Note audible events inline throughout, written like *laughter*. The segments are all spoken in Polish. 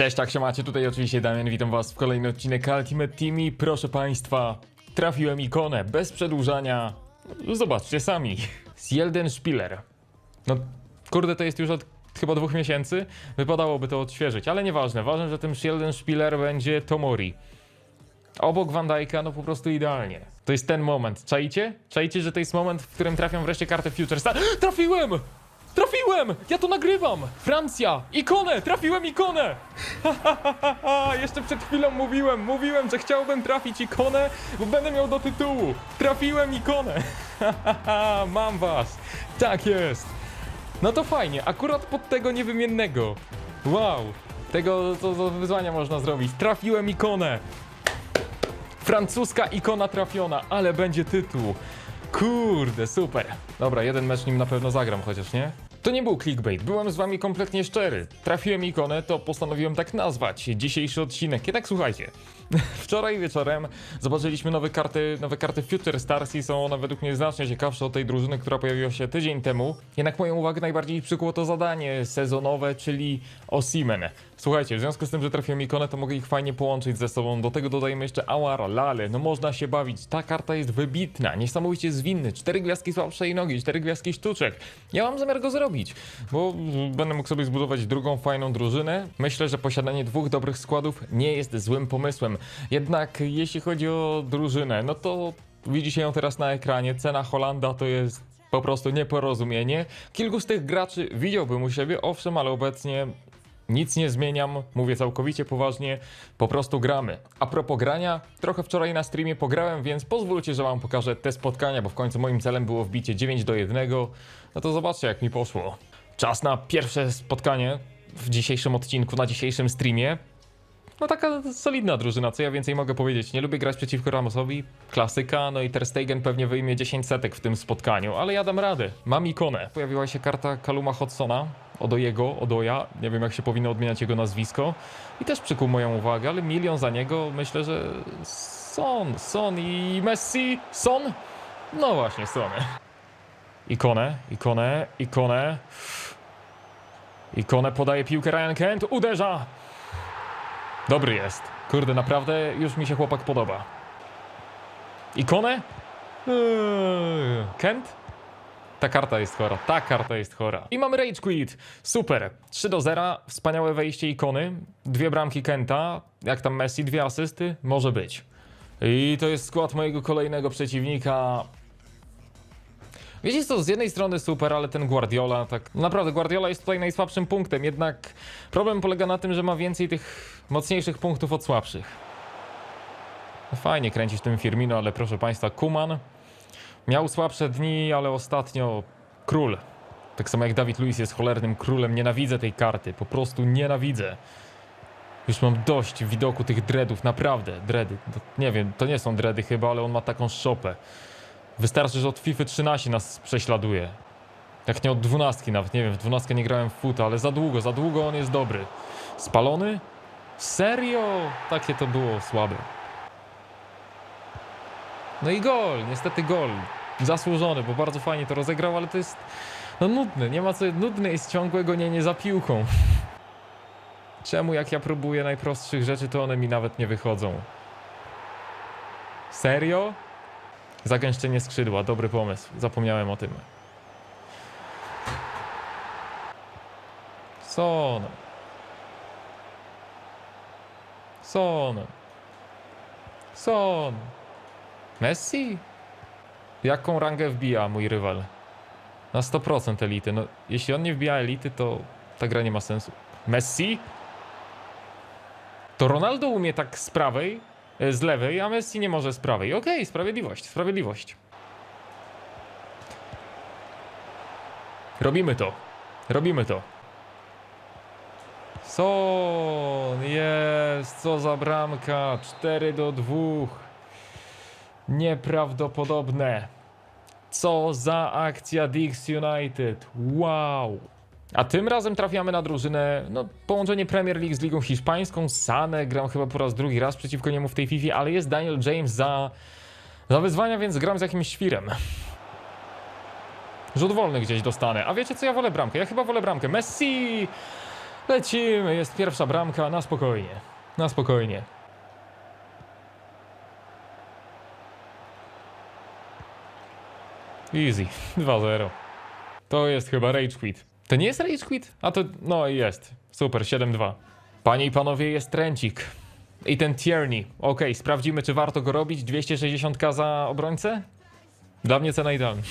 Cześć, jak się macie? Tutaj oczywiście Damian, witam was w kolejny odcinek Ultimate Team i proszę państwa, trafiłem ikonę bez przedłużania. Zobaczcie sami. *laughs* Sjelden Spiller. No, kurde, to jest już od chyba dwóch miesięcy. Wypadałoby to odświeżyć, ale nieważne. Ważne, że tym Sjelden Spiller będzie Tomori. Obok Van Dijk'a, no po prostu idealnie. To jest ten moment. Czajcie? Czajcie, że to jest moment, w którym trafiam wreszcie kartę Futures. *gasps* Trafiłem! Trafiłem! Ja to nagrywam! Francja! Ikonę! Trafiłem ikonę! Jeszcze przed chwilą mówiłem, mówiłem, że chciałbym trafić ikonę, bo będę miał do tytułu. Trafiłem ikonę! Mam was! Tak jest! No to fajnie, akurat pod tego niewymiennego. Wow! Tego to wyzwania można zrobić. Trafiłem ikonę! Francuska ikona trafiona, ale będzie tytuł. Kurde, super. Dobra, jeden mecz nim na pewno zagram, chociaż nie? To nie był clickbait, byłem z wami kompletnie szczery. Trafiłem ikonę, to postanowiłem tak nazwać dzisiejszy odcinek. Jednak słuchajcie, *laughs* wczoraj wieczorem zobaczyliśmy nowe karty, nowe karty Future Stars i są one według mnie znacznie ciekawsze od tej drużyny, która pojawiła się tydzień temu. Jednak moją uwagę najbardziej przykuło to zadanie sezonowe, czyli Osimen. Słuchajcie, w związku z tym, że trafiłem ikonę, to mogę ich fajnie połączyć ze sobą. Do tego dodajemy jeszcze Awara, Lale, no można się bawić. Ta karta jest wybitna, niesamowicie zwinny. Cztery gwiazdki słabszej nogi, cztery gwiazdki sztuczek. Ja mam zamiar go zrobić, bo będę mógł sobie zbudować drugą fajną drużynę. Myślę, że posiadanie dwóch dobrych składów nie jest złym pomysłem. Jednak jeśli chodzi o drużynę, no to widzicie ją teraz na ekranie. Cena Holanda to jest po prostu nieporozumienie. Kilku z tych graczy widziałbym u siebie, owszem, ale obecnie nic nie zmieniam, mówię całkowicie poważnie, po prostu gramy. A propos grania, trochę wczoraj na streamie pograłem, więc pozwólcie, że wam pokażę te spotkania, bo w końcu moim celem było wbicie 9 do 1. No to zobaczcie jak mi poszło. Czas na pierwsze spotkanie w dzisiejszym odcinku, na dzisiejszym streamie. No taka solidna drużyna, co ja więcej mogę powiedzieć. Nie lubię grać przeciwko Ramosowi, klasyka, no i Ter Stegen pewnie wyjmie 10 setek w tym spotkaniu, ale ja dam radę, mam ikonę. Pojawiła się karta Kaluma Hodsona, Odojego, Odoja, nie wiem jak się powinno odmieniać jego nazwisko i też przykuł moją uwagę, ale milion za niego, myślę, że Son, Son i Messi, Son? No właśnie, Son. Ikonę, ikonę, ikonę. Ikonę podaje piłkę Ryan Kent, uderza! Dobry jest. Kurde, naprawdę już mi się chłopak podoba. Ikonę? Eee, Kent? Ta karta jest chora, ta karta jest chora. I mamy Rage Quit. Super. 3 do 0, wspaniałe wejście ikony. Dwie bramki Kenta, jak tam Messi, dwie asysty, może być. I to jest skład mojego kolejnego przeciwnika. Wiecie co, z jednej strony super, ale ten Guardiola, tak naprawdę Guardiola jest tutaj najsłabszym punktem, jednak problem polega na tym, że ma więcej tych mocniejszych punktów od słabszych. No Fajnie kręcić tym Firmino, ale proszę Państwa, Kuman miał słabsze dni, ale ostatnio król. Tak samo jak Dawid Luiz jest cholernym królem, nienawidzę tej karty, po prostu nienawidzę. Już mam dość widoku tych dreadów, naprawdę, dready. To, nie wiem, to nie są dready chyba, ale on ma taką szopę. Wystarczy, że od FIFA 13 nas prześladuje. Jak nie od 12 nawet, nie wiem, w 12 nie grałem w futa, ale za długo, za długo on jest dobry. Spalony? Serio? Takie to było słabe. No i gol, niestety gol. Zasłużony, bo bardzo fajnie to rozegrał, ale to jest no nudne, nie ma co, nudne jest ciągłe gonienie za piłką. *laughs* Czemu jak ja próbuję najprostszych rzeczy, to one mi nawet nie wychodzą? Serio? Zagęszczenie skrzydła, dobry pomysł. Zapomniałem o tym. Son. Son. Son. Messi? Jaką rangę wbija mój rywal? Na 100% elity. No, jeśli on nie wbija elity, to ta gra nie ma sensu. Messi? To Ronaldo umie tak z prawej, z lewej, a Messi nie może z prawej. Okej, sprawiedliwość, sprawiedliwość. Robimy to. Robimy to. Son, jest, co za bramka. 4 do 2. Nieprawdopodobne. Co za akcja Dix United. Wow. A tym razem trafiamy na drużynę, no połączenie Premier League z Ligą Hiszpańską. Sanę gram chyba po raz drugi raz przeciwko niemu w tej FIFA, ale jest Daniel James za, za wyzwania, więc gram z jakimś świrem. Rzut wolny gdzieś dostanę. A wiecie co, ja wolę bramkę. Ja chyba wolę bramkę. Messi! Lecimy, jest pierwsza bramka, na spokojnie. Na spokojnie. Easy, *laughs* 2-0. To jest chyba Rage Quit. To nie jest Rage Quit? A to, no jest. Super, 7-2. Panie i panowie, jest tręcik. I ten Tierney. Okej, sprawdzimy, czy warto go robić. 260k za obrońcę? Dla mnie cena idealna.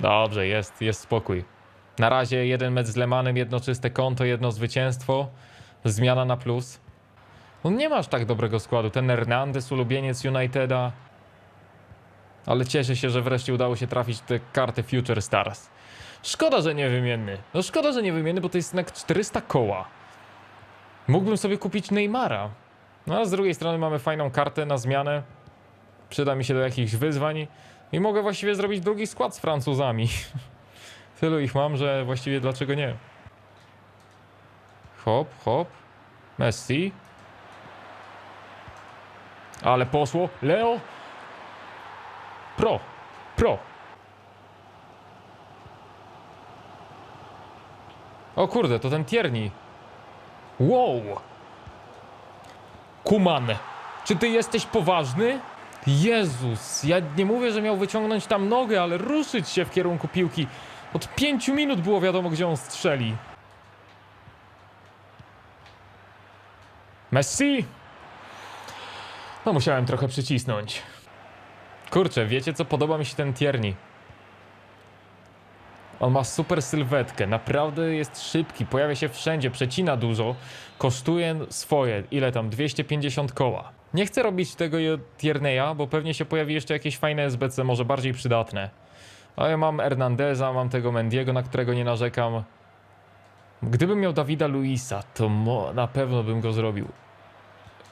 Dobrze, jest, jest spokój. Na razie jeden mecz z Lemanem, jedno czyste konto, jedno zwycięstwo. Zmiana na plus. On nie ma aż tak dobrego składu. Ten Hernandez, ulubieniec Uniteda. Ale cieszę się, że wreszcie udało się trafić tę kartę Future Stars. Szkoda, że niewymienny. No szkoda, że niewymienny, bo to jest jednak 400 koła. Mógłbym sobie kupić Neymara. No a z drugiej strony mamy fajną kartę na zmianę. Przyda mi się do jakichś wyzwań. I mogę właściwie zrobić drugi skład z Francuzami. *laughs* Tylu ich mam, że właściwie dlaczego nie? Hop, hop. Messi. Ale poszło. Leo. Pro. Pro. O kurde, to ten Tierney. Wow. Kuman. Czy ty jesteś poważny? Jezus, ja nie mówię, że miał wyciągnąć tam nogę, ale ruszyć się w kierunku piłki. Od pięciu minut było wiadomo, gdzie on strzeli. Messi! No musiałem trochę przycisnąć. Kurczę, wiecie co? Podoba mi się ten Tierney. On ma super sylwetkę, naprawdę jest szybki, pojawia się wszędzie, przecina dużo, kosztuje swoje, ile tam, 250 koła. Nie chcę robić tego Tierneya, bo pewnie się pojawi jeszcze jakieś fajne SBC, może bardziej przydatne. A ja mam Hernandeza, mam tego Mendiego, na którego nie narzekam. Gdybym miał Dawida Luisa, to na pewno bym go zrobił.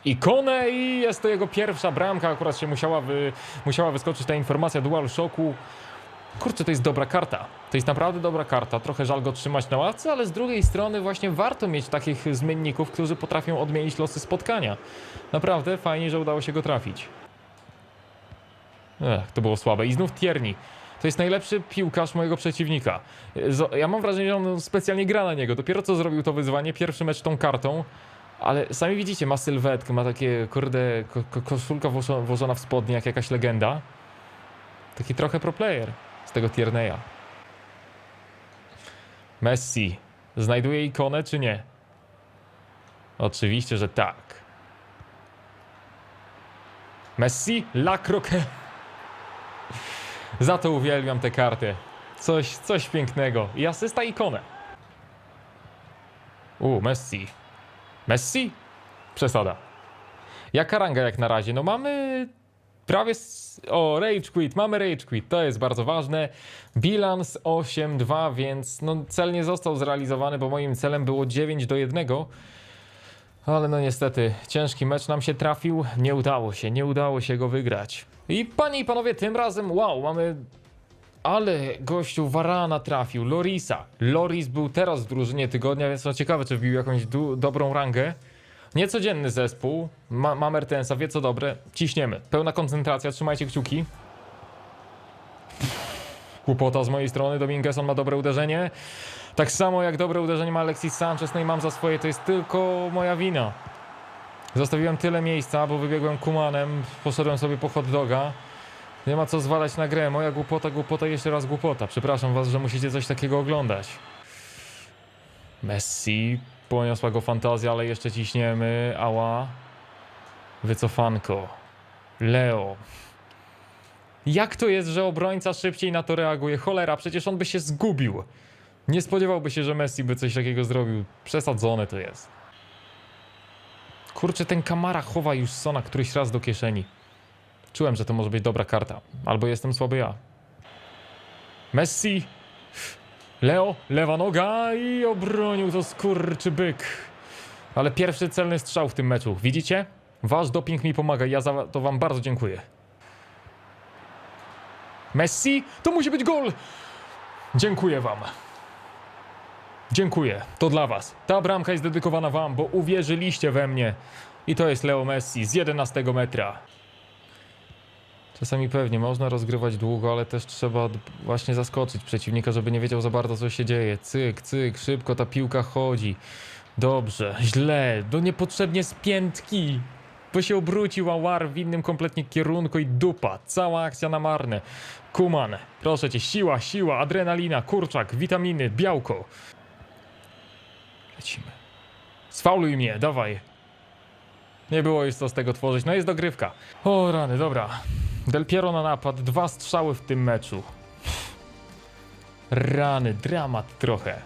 Ikonę i jest to jego pierwsza bramka, akurat się musiała, wy, musiała wyskoczyć ta informacja Dual Shocku. Kurczę, to jest dobra karta. To jest naprawdę dobra karta. Trochę żal go trzymać na ławce, ale z drugiej strony właśnie warto mieć takich zmienników, którzy potrafią odmienić losy spotkania. Naprawdę fajnie, że udało się go trafić. Ech, to było słabe. I znów Tierney. To jest najlepszy piłkarz mojego przeciwnika. Ja mam wrażenie, że on specjalnie gra na niego. Dopiero co zrobił to wyzwanie, pierwszy mecz tą kartą. Ale sami widzicie, ma sylwetkę, ma takie, kurde, ko ko koszulka włożo- włożona w spodnie, jak jakaś legenda. Taki trochę pro player tego Tierneya. Messi. Znajduje ikonę, czy nie? Oczywiście, że tak. Messi, La Croquette. Za to uwielbiam tę kartę. Coś, coś pięknego. I asysta ikonę. U, Messi. Messi? Przesada. Jaka ranga jak na razie? No mamy prawie... O, Rage Quit, mamy Rage Quit, to jest bardzo ważne. Bilans 8-2, więc no, cel nie został zrealizowany, bo moim celem było 9 do 1. Ale no niestety, ciężki mecz nam się trafił, nie udało się, nie udało się go wygrać. I panie i panowie, tym razem, wow, mamy... Ale gościu Varana trafił, Lorisa. Loris był teraz w drużynie tygodnia, więc no ciekawe, czy wbił jakąś dobrą rangę. Niecodzienny zespół, ma, ma Mertensa, wie co dobre, ciśniemy. Pełna koncentracja, trzymajcie kciuki. Głupota z mojej strony, Dominguez, ma dobre uderzenie. Tak samo jak dobre uderzenie ma Alexis Sanchez, no i mam za swoje, to jest tylko moja wina. Zostawiłem tyle miejsca, bo wybiegłem kumanem, poszedłem sobie po hot doga. Nie ma co zwalać na grę, moja głupota, głupota, jeszcze raz głupota. Przepraszam was, że musicie coś takiego oglądać. Messi, poniosła go fantazja, ale jeszcze ciśniemy, ała. Wycofanko. Leo. Jak to jest, że obrońca szybciej na to reaguje? Cholera, przecież on by się zgubił. Nie spodziewałby się, że Messi by coś takiego zrobił. Przesadzone to jest. Kurczę, ten Kamara chowa już Sona któryś raz do kieszeni. Czułem, że to może być dobra karta. Albo jestem słaby ja. Messi. Leo, lewa noga i obronił to skurczy byk. Ale pierwszy celny strzał w tym meczu. Widzicie? Wasz doping mi pomaga. Ja za to wam bardzo dziękuję. Messi, to musi być gol! Dziękuję wam. Dziękuję, to dla was. Ta bramka jest dedykowana wam, bo uwierzyliście we mnie. I to jest Leo Messi z 11 metra. Czasami pewnie można rozgrywać długo, ale też trzeba właśnie zaskoczyć przeciwnika, żeby nie wiedział za bardzo co się dzieje. Cyk, cyk, szybko ta piłka chodzi. Dobrze, źle, do niepotrzebnie z piętki. Bo się obrócił Awar w innym kompletnie kierunku i dupa. Cała akcja na marne. Kuman, proszę cię, siła, siła, adrenalina, kurczak, witaminy, białko. Lecimy. Sfauluj mnie, dawaj. Nie było już co z tego tworzyć, no jest dogrywka. O rany, dobra. Del Piero na napad, dwa strzały w tym meczu. Rany, dramat trochę.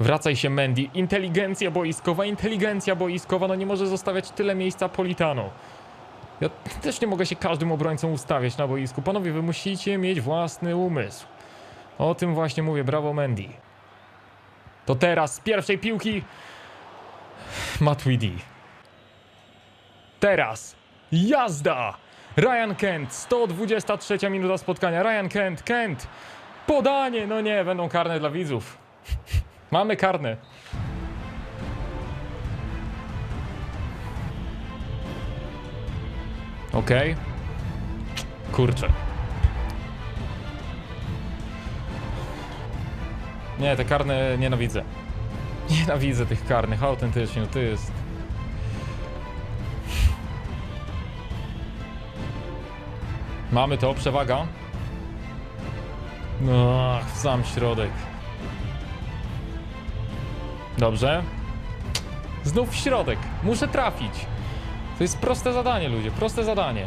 Wracaj się Mendy, inteligencja boiskowa, inteligencja boiskowa, no nie może zostawiać tyle miejsca Politano. Ja też nie mogę się każdym obrońcą ustawiać na boisku. Panowie, wy musicie mieć własny umysł. O tym właśnie mówię, brawo Mendy. To teraz z pierwszej piłki Matuidi. Teraz jazda! Ryan Kent, 123 minuta spotkania. Ryan Kent, Kent! Podanie! No nie, będą karne dla widzów. *laughs* Mamy karne. Okej. Kurczę. Nie, te karne nienawidzę. Nienawidzę tych karnych, autentycznie, to jest... Mamy to, przewaga. No, w sam środek. Dobrze. Znów w środek. Muszę trafić. To jest proste zadanie, ludzie, proste zadanie.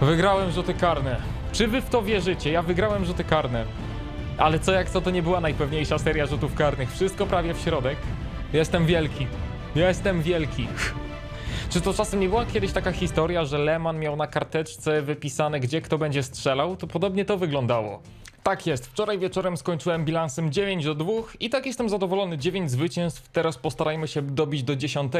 Wygrałem rzuty karne. Czy wy w to wierzycie? Ja wygrałem rzuty karne. Ale co jak co, to nie była najpewniejsza seria rzutów karnych. Wszystko prawie w środek. Jestem wielki. Jestem wielki. Czy to czasem nie była kiedyś taka historia, że Lehman miał na karteczce wypisane, gdzie kto będzie strzelał? To podobnie to wyglądało. Tak jest, wczoraj wieczorem skończyłem bilansem 9 do 2 i tak jestem zadowolony, 9 zwycięstw, teraz postarajmy się dobić do 10.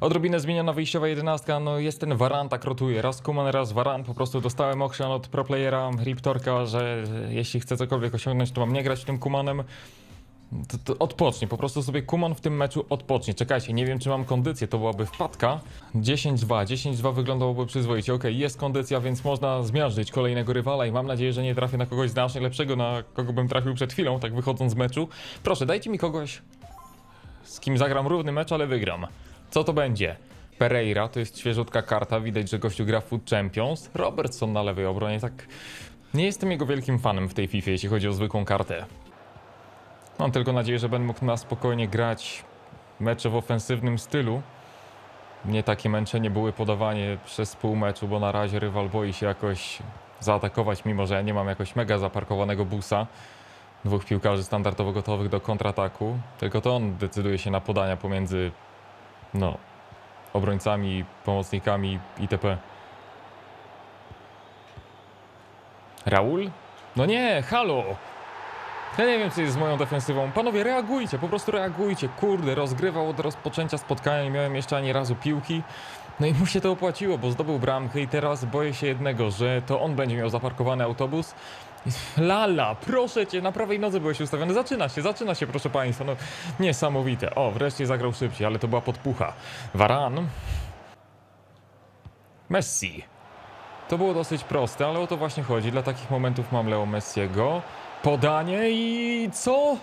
Odrobinę zmieniona wyjściowa jedenastka, no jest ten Varan, tak rotuje, raz Kuman, raz Varan, po prostu dostałem okrzan od proplayera Riptorka, że jeśli chcę cokolwiek osiągnąć, to mam nie grać tym Kumanem. To, to po prostu sobie Kuman w tym meczu odpocznie. Czekajcie, nie wiem czy mam kondycję, to byłaby wpadka. 10-2, 10-2 wyglądałoby przyzwoicie. Okej, jest kondycja, więc można zmiażdżyć kolejnego rywala i mam nadzieję, że nie trafię na kogoś znacznie lepszego, na kogo bym trafił przed chwilą, tak wychodząc z meczu. Proszę, dajcie mi kogoś, z kim zagram równy mecz, ale wygram. Co to będzie? Pereira, to jest świeżutka karta, widać, że gościu gra Food Champions. Robertson na lewej obronie, tak... Nie jestem jego wielkim fanem w tej FIFA, jeśli chodzi o zwykłą kartę. Mam tylko nadzieję, że będę mógł na spokojnie grać mecze w ofensywnym stylu. Nie takie męczenie były podawanie przez pół meczu, bo na razie rywal boi się jakoś zaatakować, mimo że ja nie mam jakoś mega zaparkowanego busa. Dwóch piłkarzy standardowo gotowych do kontrataku. Tylko to on decyduje się na podania pomiędzy no, obrońcami, pomocnikami itp. Raul? No nie, halo! Ja nie wiem, co jest z moją defensywą. Panowie, reagujcie, po prostu reagujcie. Kurde, rozgrywał od rozpoczęcia spotkania, nie miałem jeszcze ani razu piłki. No i mu się to opłaciło, bo zdobył bramkę i teraz boję się jednego, że to on będzie miał zaparkowany autobus. Lala, proszę cię, na prawej nodze byłeś ustawiony. Zaczyna się, zaczyna się, proszę państwa. No, niesamowite. O, wreszcie zagrał szybciej, ale to była podpucha. Varan. Messi. To było dosyć proste, ale o to właśnie chodzi. Dla takich momentów mam Leo Messiego. Podanie i co?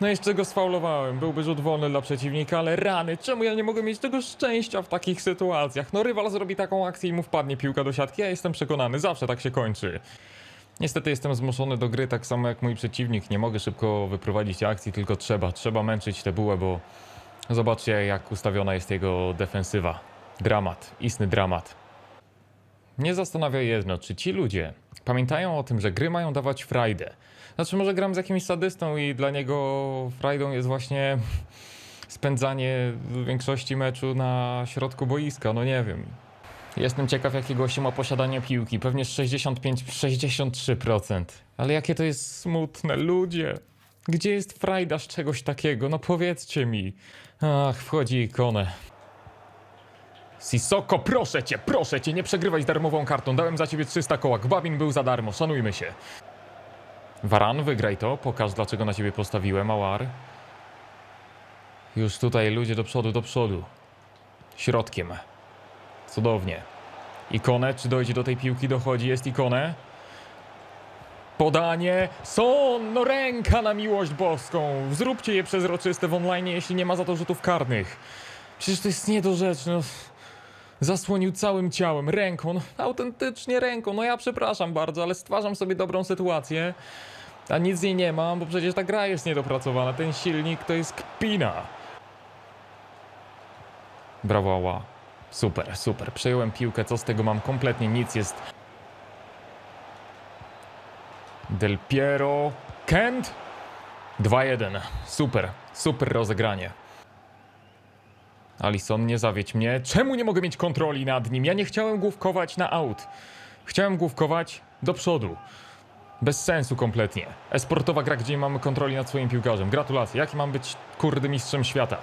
No jeszcze go sfaulowałem. Byłby rzut wolny dla przeciwnika, ale rany, czemu ja nie mogę mieć tego szczęścia w takich sytuacjach? No rywal zrobi taką akcję i mu wpadnie piłka do siatki, ja jestem przekonany, zawsze tak się kończy. Niestety jestem zmuszony do gry tak samo jak mój przeciwnik. Nie mogę szybko wyprowadzić akcji, tylko trzeba. Trzeba męczyć tę bułę, bo zobaczcie jak ustawiona jest jego defensywa. Dramat, istny dramat. Mnie zastanawia jedno, czy ci ludzie pamiętają o tym, że gry mają dawać frajdę. Znaczy, może gram z jakimś sadystą i dla niego frajdą jest właśnie *laughs* spędzanie większości meczu na środku boiska, no nie wiem. Jestem ciekaw, jakiego gościu ma posiadanie piłki. Pewnie 65-63%. Ale jakie to jest smutne, ludzie. Gdzie jest frajda z czegoś takiego? No powiedzcie mi. Ach, wchodzi ikonę. Sisoko, proszę cię, proszę cię, nie przegrywaj z darmową kartą. Dałem za ciebie 300 koła. Gbabin był za darmo, szanujmy się. Varan, wygraj to. Pokaż, dlaczego na ciebie postawiłem, Awar. Już tutaj ludzie do przodu, do przodu. Środkiem. Cudownie. Ikonę, czy dojdzie do tej piłki? Dochodzi, jest ikonę. Podanie. Son, no ręka na miłość boską. Zróbcie je przezroczyste w online, jeśli nie ma za to rzutów karnych. Przecież to jest niedorzeczne. Zasłonił całym ciałem, ręką, no, autentycznie ręką. No ja przepraszam bardzo, ale stwarzam sobie dobrą sytuację. A nic z niej nie mam, bo przecież ta gra jest niedopracowana. Ten silnik to jest kpina. Brawo, ała. Super, super. Przejąłem piłkę, co z tego mam? Kompletnie nic jest. Del Piero. Kent. 2-1. Super, super rozegranie. Alison, nie zawiedź mnie. Czemu nie mogę mieć kontroli nad nim? Ja nie chciałem główkować na aut. Chciałem główkować do przodu. Bez sensu kompletnie. Esportowa gra, gdzie nie mamy kontroli nad swoim piłkarzem. Gratulacje. Jaki mam być, kurde, mistrzem świata?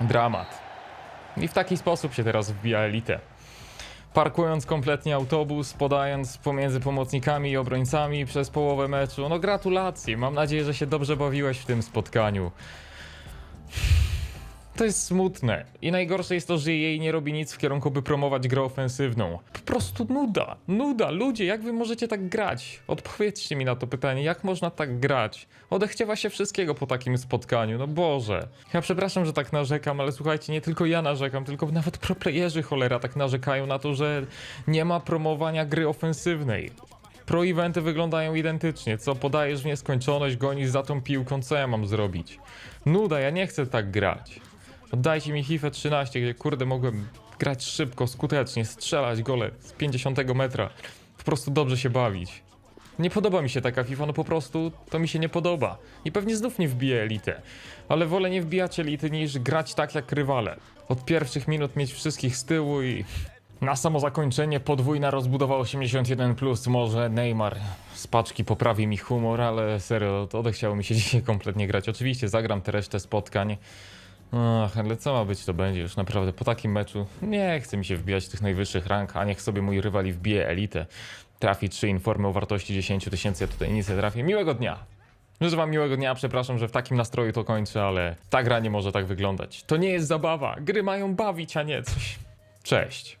Dramat. I w taki sposób się teraz wbija elitę. Parkując kompletnie autobus, podając pomiędzy pomocnikami i obrońcami przez połowę meczu. No gratulacje. Mam nadzieję, że się dobrze bawiłeś w tym spotkaniu. To jest smutne. I najgorsze jest to, że jej nie robi nic w kierunku, by promować grę ofensywną. Po prostu nuda. Nuda. Ludzie, jak wy możecie tak grać? Odpowiedzcie mi na to pytanie, jak można tak grać? Odechciewa się wszystkiego po takim spotkaniu, no Boże. Ja przepraszam, że tak narzekam, ale słuchajcie, nie tylko ja narzekam, tylko nawet proplayerzy cholera tak narzekają na to, że nie ma promowania gry ofensywnej. Pro-eventy wyglądają identycznie. Co podajesz w nieskończoność, gonisz za tą piłką, co ja mam zrobić? Nuda, ja nie chcę tak grać. Oddajcie mi FIFA 13, gdzie kurde mogłem grać szybko, skutecznie, strzelać gole z 50 metra. Po prostu dobrze się bawić. Nie podoba mi się taka FIFA, no po prostu to mi się nie podoba. I pewnie znów nie wbiję elitę. Ale wolę nie wbijać elity niż grać tak jak rywale. Od pierwszych minut mieć wszystkich z tyłu i na samo zakończenie podwójna rozbudowa 81+, plus. może Neymar z paczki poprawi mi humor, ale serio, to odechciało mi się *laughs* dzisiaj kompletnie grać. Oczywiście zagram tę resztę spotkań. Ach, ale co ma być, to będzie już naprawdę po takim meczu. Nie chce mi się wbijać tych najwyższych rank, a niech sobie mój rywali wbije elitę. Trafi trzy informy o wartości 10 tysięcy, ja tutaj nic nie trafię. Miłego dnia! Życzę wam miłego dnia, przepraszam, że w takim nastroju to kończę, ale ta gra nie może tak wyglądać. To nie jest zabawa. Gry mają bawić, a nie coś. Cześć.